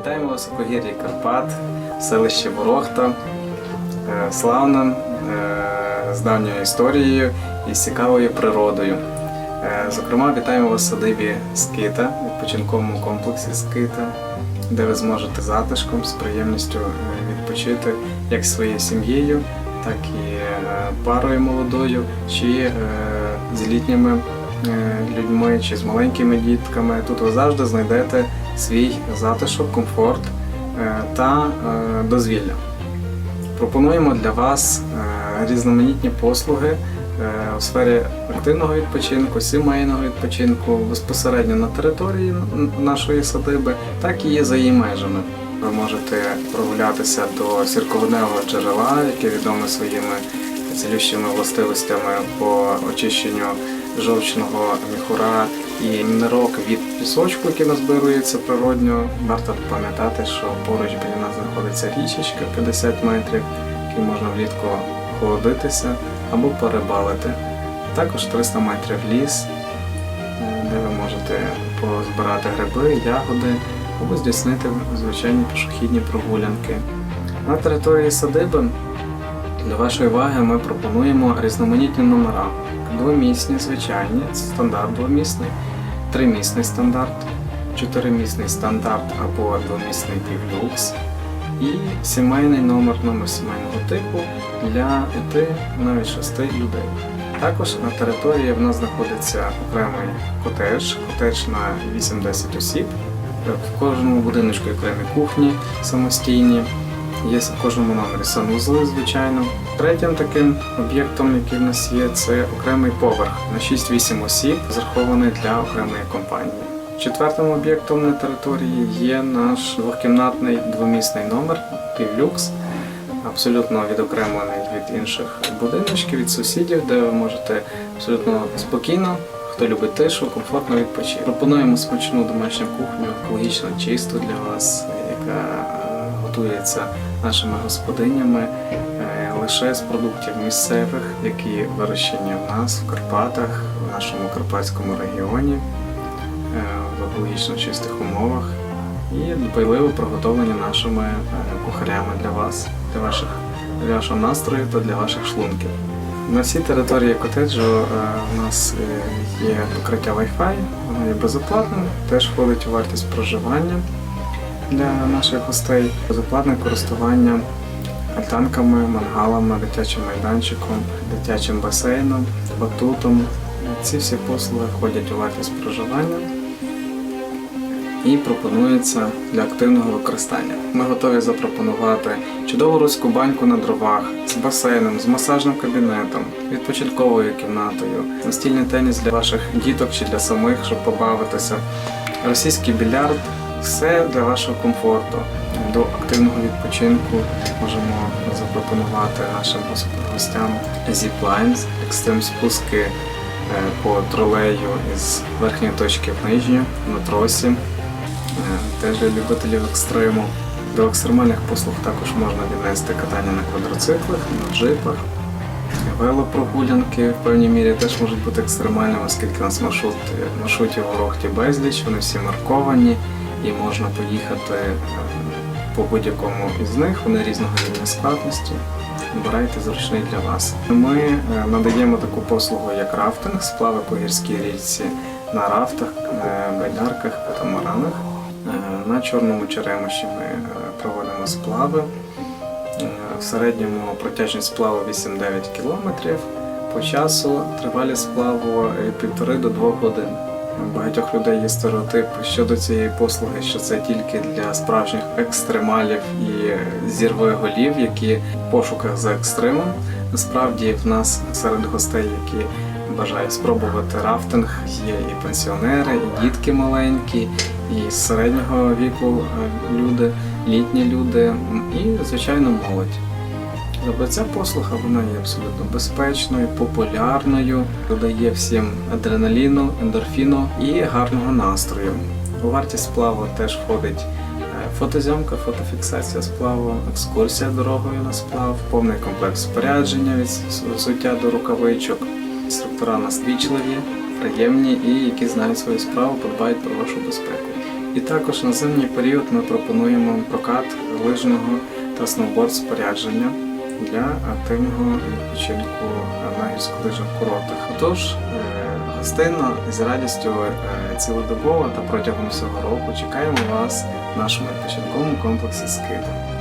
Вітаємо вас у Погір'ї Карпат, селище Ворохта, е, славним, е, з давньою історією і з цікавою природою. Е, Зокрема, вітаємо вас в садибі Скита, відпочинковому комплексі Скита, де ви зможете затишком з приємністю відпочити як своєю сім'єю, так і парою молодою, чи з літніми людьми, чи з маленькими дітками. Тут ви завжди знайдете свій затишок, комфорт е, та е, дозвілля. Пропонуємо для вас е, різноманітні послуги у сфері активного відпочинку, сімейного відпочинку безпосередньо на території нашої садиби, так і за її межами. Ви можете прогулятися до сірководневого джерела, яке відоме своїми цілющими властивостями по очищенню жовчного міхура і нирок від пісочку, який назбирується природньо. Варто пам'ятати, що поруч біля нас знаходиться річечка 50 метрів, якій можна влітку охолодитися або перебалити. Також 300 метрів ліс, е, де ви можете позбирати гриби, ягоди або здійснити звичайні пішохідні прогулянки. На території садиби для вашої уваги ми пропонуємо різноманітні номера. Двомісні, звичайні, стандарт двомісний, тримісний стандарт, чотиримісний стандарт або двомісний півлюкс і сімейний номер номер сімейного типу для 5 навіть 6 людей. Також на території в нас знаходиться окремий котедж, котедж на 8-10 осіб. В кожному будиночку окремі кухні самостійні. Є в кожному номері санузли, звичайно. Третім таким об'єктом, який в нас є, це окремий поверх на 6-8 осіб, зарахований для окремої компанії. Четвертим об'єктом на території є наш двохкімнатний двомісний номер півлюкс, абсолютно відокремлений від інших будиночків, від сусідів, де ви можете абсолютно спокійно, хто любить тишу, комфортно відпочити. Пропонуємо смачну домашню кухню, екологічно чисту для вас, яка готується нашими господинями е, лише з продуктів місцевих, які вирощені в нас в Карпатах, в нашому карпатському регіоні, е, в екологічно чистих умовах і дбайливо приготовлені нашими е, кухарями для вас, для ваших для вашого настрою та для ваших шлунків. На всій території котеджу у нас є покриття Wi-Fi, воно є безоплатним, теж входить у вартість проживання для наших гостей, безоплатне користування альтанками, мангалами, дитячим майданчиком, дитячим басейном, батутом. Ці всі послуги входять у вартість проживання і пропонуються для активного використання. Ми готові запропонувати чудову руську баньку на дровах з басейном, з масажним кабінетом, відпочинковою кімнатою, настільний теніс для ваших діток чи для самих, щоб побавитися, російський більярд все для вашого комфорту. До активного відпочинку можемо запропонувати нашим гостям зіплайнс, екстрим спуски е, по тролею із верхньої точки в нижню на тросі. Е, Теж для любителів екстриму. До екстремальних послуг також можна віднести катання на квадроциклах, на джипах. Велопрогулянки в певній мірі теж можуть бути екстремальними, оскільки у нас маршрут, маршрутів у Рохті безліч, вони всі марковані і можна поїхати е, по будь-якому із них, вони різного рівня складності. Обирайте зручний для вас. Ми е, надаємо таку послугу, як рафтинг, сплави по гірській річці на рафтах, е, байдарках, катамаранах. На чорному черемоші ми проводимо сплави. В середньому протяжність сплаву 8-9 км. По часу тривалість сплаву від півтори до двох годин. Багатьох людей є стереотип щодо цієї послуги, що це тільки для справжніх екстремалів і зірвих голів, які в пошуках за екстримом. Насправді в нас серед гостей, які бажають спробувати рафтинг, є і пенсіонери, і дітки маленькі, і середнього віку е, люди, літні люди, і звичайно молодь. Тобто ця послуга вона є абсолютно безпечною, популярною, додає всім адреналіну, ендорфіну і гарного настрою. У вартість сплаву теж входить е, фотозйомка, фотофіксація сплаву, екскурсія дорогою на сплав, повний комплект спорядження від взуття до рукавичок. Інструктора нас вічливі, приємні і які знають свою справу, подбають про вашу безпеку. І також на зимній період ми пропонуємо прокат лижного та сноуборд спорядження для активного відпочинку на гірськолижних курортах. Отож, е, гостинно з радістю е, цілодобово та протягом всього року чекаємо вас в нашому відпочинковому комплексі Скиди.